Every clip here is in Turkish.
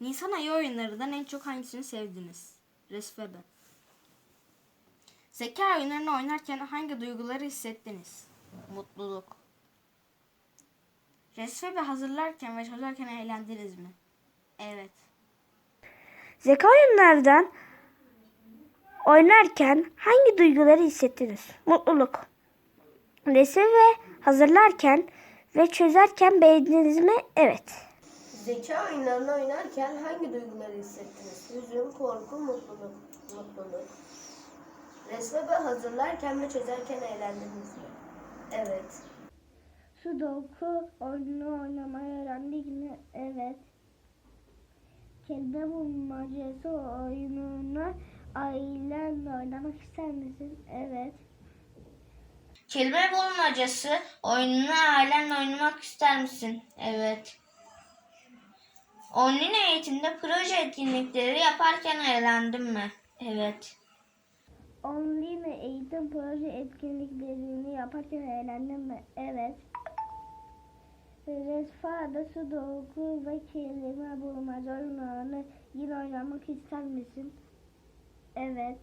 Nisan ayı oyunlarından en çok hangisini sevdiniz? Resme ben. Zeka oyunlarını oynarken hangi duyguları hissettiniz? Mutluluk. Resme hazırlarken ve çözerken eğlendiniz mi? Evet. Zeka oyunlardan oynarken hangi duyguları hissettiniz? Mutluluk. Resim ve hazırlarken ve çözerken beğendiniz mi? Evet. Zeka oyunlarını oynarken hangi duyguları hissettiniz? Hüzün, korku, mutluluk. Mutluluk. Resme ve hazırlarken ve çözerken eğlendiniz mi? Evet. Sudoku oyunu oynamayı öğrendik mi? Evet. Kelime bulmacası oyununu ailenle oynamak ister misin? Evet. Kelime bulmacası oyununu ailenle oynamak ister misin? Evet. Online eğitimde proje etkinlikleri yaparken eğlendin mi? Evet. Online eğitim proje etkinliklerini yaparken eğlendin mi? Evet. Resfa'da sudoku ve kelime bulmaca oyunlarını yine oynamak ister misin? Evet.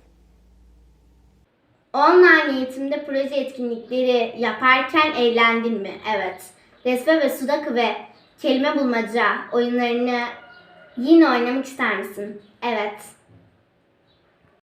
Online eğitimde proje etkinlikleri yaparken eğlendin mi? Evet. Resme ve sudoku ve kelime bulmaca oyunlarını yine oynamak ister misin? Evet.